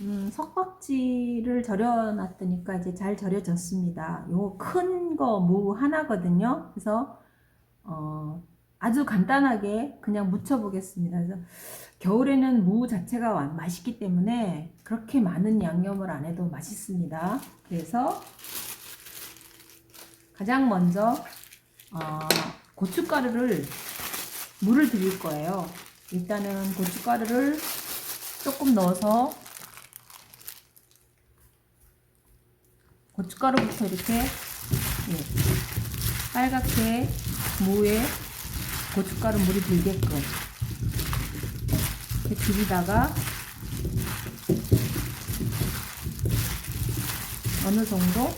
음, 석박지를 절여 놨으니까 이제 잘 절여졌습니다. 요 큰 거 무 하나거든요. 그래서 어, 아주 간단하게 그냥 무쳐보겠습니다. 그래서 겨울에는 무 자체가 와- 맛있기 때문에 그렇게 많은 양념을 안 해도 맛있습니다. 그래서 가장 먼저 어, 고춧가루를 물을 드릴 거예요. 일단은 고춧가루를 조금 넣어서 고춧가루부터 이렇게 예, 빨갛게 무에 고춧가루 물이 들게끔 이렇게 들이다가 어느 정도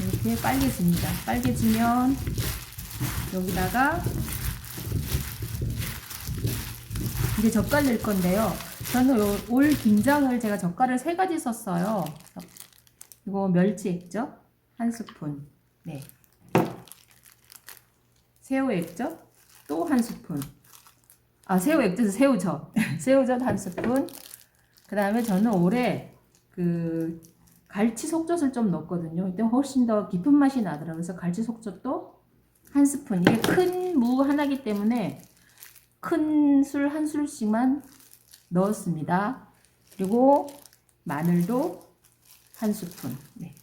이렇게 빨개집니다. 빨개지면 여기다가 이제 젓갈 넣을 건데요. 저는 요, 올 김장을 제가 젓갈을 세 가지 썼어요. 이거 멸치 액젓 한 스푼, 네. 새우 액젓 또 한 스푼. 아 새우 액젓 새우젓 새우젓 한 스푼. 그 다음에 저는 올해 그 갈치 속젓을 좀 넣었거든요. 이때 훨씬 더 깊은 맛이 나더라고요. 그래서 갈치 속젓도 한 스푼. 이게 큰 무 하나기 때문에 큰 술 한 술씩만 넣었습니다. 그리고 마늘도 한 스푼. 네.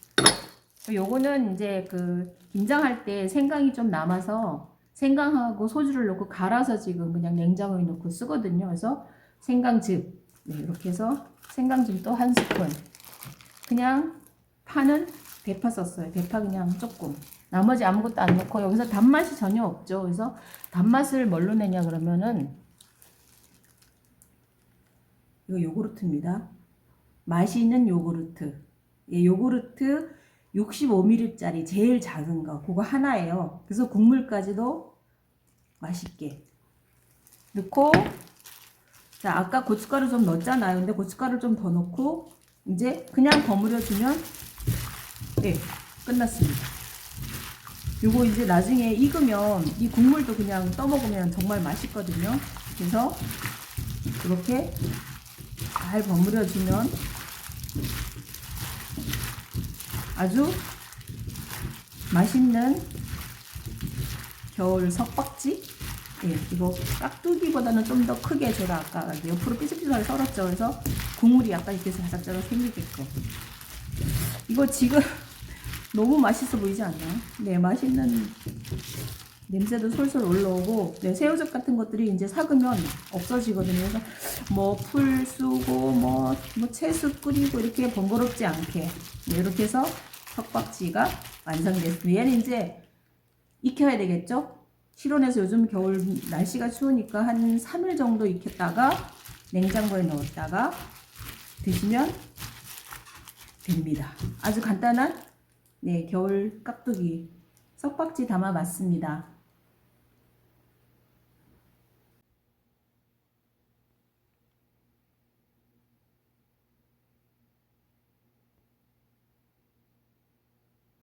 요거는 이제 그 김장할 때 생강이 좀 남아서 생강하고 소주를 넣고 갈아서 지금 그냥 냉장고에 넣고 쓰거든요. 그래서 생강즙 네, 이렇게 해서 생강즙 또한 스푼. 그냥 파는 대파 썼어요. 대파 그냥 조금. 나머지 아무것도 안 넣고 여기서 단맛이 전혀 없죠. 그래서 단맛을 뭘로 내냐 그러면은 이거 요구르트입니다. 맛이 있는 요구르트. 예, 요구르트 65ml짜리 제일 작은 거 그거 하나예요. 그래서 국물까지도 맛있게 넣고 자 아까 고춧가루 좀 넣었잖아요. 근데 고춧가루 좀 더 넣고 이제 그냥 버무려 주면 네 끝났습니다. 요거 이제 나중에 익으면 이 국물도 그냥 떠먹으면 정말 맛있거든요. 그래서 이렇게 잘 버무려 주면 아주 맛있는 겨울 석박지 예, 이거 깍두기보다는 좀 더 크게 제가 아까 옆으로 삐죽삐죽하게 썰었죠. 그래서 국물이 약간 이렇게 자작자작 생기게끔. 이거 지금 너무 맛있어 보이지 않나요? 네, 맛있는 냄새도 솔솔 올라오고, 네, 새우젓 같은 것들이 이제 삭으면 없어지거든요. 그래서 뭐 풀 쓰고, 뭐, 뭐 끓이고 이렇게 번거롭지 않게 네, 이렇게 해서 석박지가 완성됐습니다. 얘는 이제 익혀야 되겠죠? 실온에서 요즘 겨울 날씨가 추우니까 한 3일 정도 익혔다가 냉장고에 넣었다가 드시면 됩니다. 아주 간단한 네, 겨울 깍두기 석박지 담아 봤습니다.